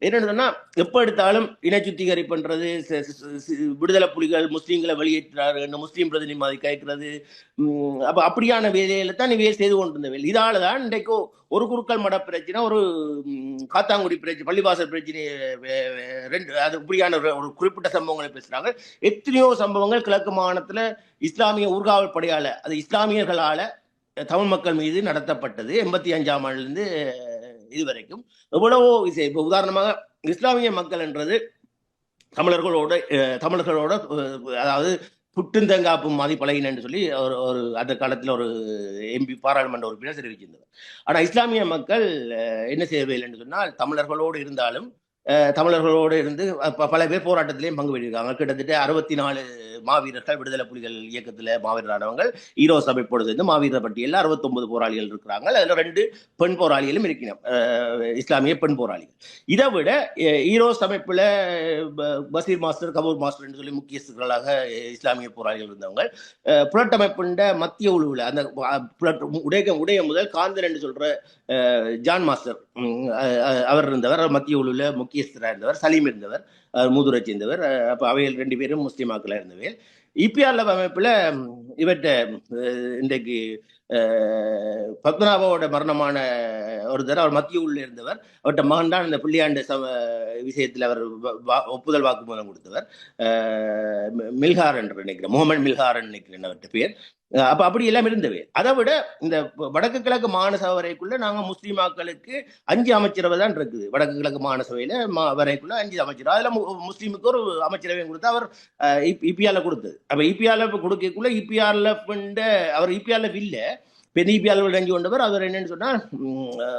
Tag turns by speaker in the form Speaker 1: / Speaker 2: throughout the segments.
Speaker 1: என்னன்னு சொன்னா எப்ப எடுத்தாலும் இன சுத்திகரிப்பு பண்றது விடுதலை புலிகள் முஸ்லீம்களை வெளியேற்றாரு முஸ்லீம் பிரதிநிதி கேட்கறது அப்ப அப்படியான வேலையில தான் இவையை செய்து கொண்டிருந்த வேலை இதால தான் இன்றைக்கு ஒரு குறுக்கல் மட பிரச்சனை ஒரு காத்தாங்குடி பிரச்சனை பள்ளிவாசல் பிரச்சனை ரெண்டு அது இப்படியான ஒரு- ஒரு குறிப்பிட்ட சம்பவங்களை பேசுறாங்க. எத்தனையோ சம்பவங்கள் கிழக்கு மாகாணத்துல இஸ்லாமிய ஊர்காவல் படையால அது இஸ்லாமியர்களால தமிழ் மக்கள் மீது நடத்தப்பட்டது. எண்பத்தி அஞ்சாம் ஆண்டுலேருந்து இதுவரைக்கும் எவ்வளவோ விஷயம் இப்போ உதாரணமாக இஸ்லாமிய மக்கள் என்றது தமிழர்களோட தமிழர்களோட அதாவது புட்டுந்தங்காப்பு மாதிரி பழகினு சொல்லி ஒரு ஒரு அந்த காலத்தில் ஒரு எம்பி பாராளுமன்ற உறுப்பினர் தெரிவிச்சிருந்தவர். ஆனால் இஸ்லாமிய மக்கள் என்ன என்ன செய்யவில்லைன்னு சொன்னால் தமிழர்களோடு இருந்தாலும் தமிழர்களோடு இருந்து ப- பல பேர் போராட்டத்திலையும் பங்கு பெற்றிருக்காங்க. கிட்டத்தட்ட அறுபத்தி நாலு மாவீரர்கள் விடுதலை புலிகள் இயக்கத்தில் மாவீரரானவங்கள் ஈரோஸ் சபை பொழுது மாவீரர் பட்டியலில் அறுபத்தொன்பது போராளிகள் இருக்கிறாங்க. அதில் ரெண்டு பெண் போராளிகளும் இருக்கிறோம் இஸ்லாமிய பெண் போராளிகள். இதை விட ஈரோஸ் அமைப்பில் ப- பசீர் மாஸ்டர் கபூர் மாஸ்டர் என்று சொல்லி முக்கியஸ்தர்களாக இஸ்லாமிய போராளிகள் இருந்தவங்க அஹ், மத்திய உழுவில் அந்த உடைய உடைய முதல் காந்தன் என்று சொல்ற ஜான் மாஸ்டர் அவர் இருந்தவர். மத்திய உழுவில் முக்கியஸ்தராக இருந்தவர் சலீம் இருந்தவர் மூதுரை சேர்ந்தவர். அப்போ அப்ப அவைகள் ரெண்டு பேரும் முஸ்லிமாக்களாக இருந்தவர் இபிஆர்ல அமைப்புல உம், இவர்கிட்ட இன்றைக்கு பத்மநாபாவோட மரணமான ஒருத்தர் அவர் மத்திய உள்ள இருந்தவர். அவர்கிட்ட மகன் தான் இந்த பிள்ளையாண்டு சம விஷயத்தில் அவர் வா- ஒப்புதல் வாக்குமூலம் கொடுத்தவர். அஹ் மில்ஹார் என்று நினைக்கிறேன் முகமது மில்ஹார் நினைக்கிறேன் அவர்கிட்ட பேர். அப்ப அப்படி எல்லாம் இருந்தவை அதை விட இந்த வடக்கு கிழக்கு மாகாண வரைக்குள்ள நாங்க முஸ்லீமாக்களுக்கு அஞ்சு அமைச்சரவை தான் இருக்குது. வடக்கு கிழக்கு மாகாண மா- வரைக்குள்ள அஞ்சு அமைச்சரவை. அதுல முஸ்லீமுக்கு ஒரு அமைச்சரவையும் கொடுத்து அவர் இபிஆர்ல கொடுத்தது. அப்ப இபிஆர்ல கொடுக்கக்குள்ள இபிஆர்ல அவர் இபிஆர்ல இல்லை பெரிய இபிஆர்ல அஞ்சு கொண்டவர் அவர் என்னன்னு சொன்னா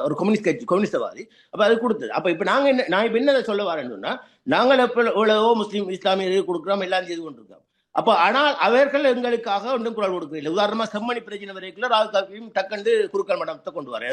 Speaker 1: ஒரு கம்யூனிஸ்ட் கட்சி கம்யூனிஸ்டவாதி. அப்ப அது கொடுத்தது. அப்ப இப்ப நாங்க என்ன நான் இப்ப என்ன சொல்ல வரேன்னு சொன்னா நாங்கள் எப்ப எவ்வளவோ முஸ்லீம் இஸ்லாமியர்கள் கொடுக்குறோம் எல்லாம் செய்து கொண்டிருக்கோம் அப்ப ஆனால் அவர்கள் எங்களுக்காக ஒன்றும் குரல் கொடுக்கவில்லை. உதாரணமா செம்மணி பிரச்சனை வரைக்கும் ராகுல் காந்தியும் டக்குண்டு குறுக்கல் மட்டத்தை கொண்டு வர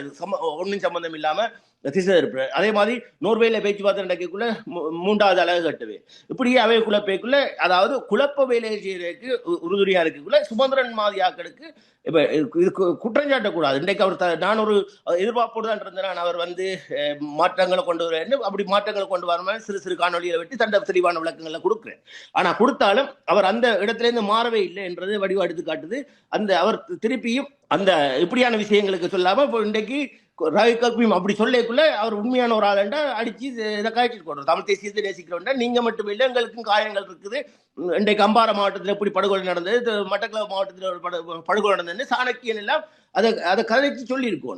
Speaker 1: ஒன்றும் சம்பந்தம் இல்லாம திசை இருப்பார் அதே மாதிரி நோர்வேல பேச்சுவார்த்தை நடக்கக்குள்ள மூ- மூன்றாவது அழகு கட்டுவே. இப்படியே அவை குழப்பைக்குள்ள அதாவது குழப்ப வேலையை செய்யறதுக்கு உ- உறுதுணையா இருக்குள்ள சுமந்திரன் மாதிரியாக்களுக்கு இப்ப இது கு- குற்றம் சாட்டக்கூடாது. இன்றைக்கு அவர் த- நான் ஒரு எதிர்பார்ப்போடு தான் இருந்தேன் நான் அவர் வந்து மாற்றங்களை கொண்டு வரேன்னு அப்படி மாற்றங்களை கொண்டு வரணும் சிறு சிறு காணொலியை வெட்டி தண்ட தெளிவான விளக்கங்களை கொடுக்குறேன். ஆனா கொடுத்தாலும் அவர் அந்த இடத்துல இருந்து மாறவே இல்லை என்றது வடிவா எடுத்து காட்டுது. அந்த அவர் திருப்பியும் அந்த இப்படியான விஷயங்களுக்கு சொல்லாம இப்போ இன்றைக்கு ரவி கல்பியும் அப்படி சொல்லக்குள்ள அவர் உண்மையான ஒரு ஆளுண்டா அடிச்சு இதை- காய்ச்சிட்டு போடுறோம் தமிழ் தேசியத்தை நேசிக்கிறோம் நீங்க மட்டும் இல்லை எங்களுக்கும் காயங்கள் இருக்குது. இன்றைக்கு அம்பாறை மாவட்டத்தில் எப்படி படுகொலை நடந்தது மட்டக்களவு மாவட்டத்தில் ஒரு படுகொலை நடந்ததுன்னு சாணக்கியன் எல்லாம் அதை அதை கதைச்சு சொல்லியிருக்கணும்.